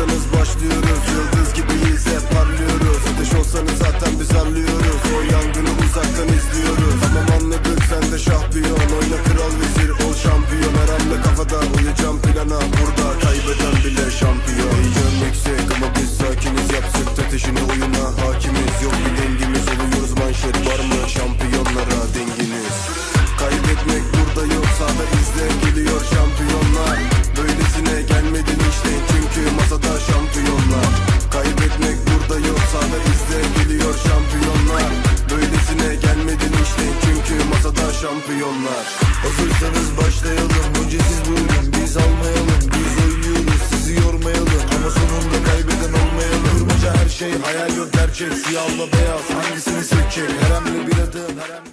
hazırsanız başlıyoruz. Yıldız gibiyiz hep parlıyoruz. Ateş olsanız zaten biz anlıyoruz O yangını uzaktan izliyoruz. Tamam anladık sen de şampiyon. Oyna kral vezir ol şampiyon. Her anla kafada uyacağım plana. Burada kaybeden bile şampiyon. Heyecan yüksek ama biz sakiniz. Yapsak ateşini oyuna. Hakimiz Yok bir dengimiz oluyor. Şampiyonlar. Hazırsanız başlayalım. Önce siz buyurun biz almayalım. Biz oynuyoruz sizi yormayalım. Ama sonunda kaybeden olmayalım. Durmaca her şey hayal yok gerçek. Siyahla beyaz hangisini seçecek? Her hamle bir adım her hamle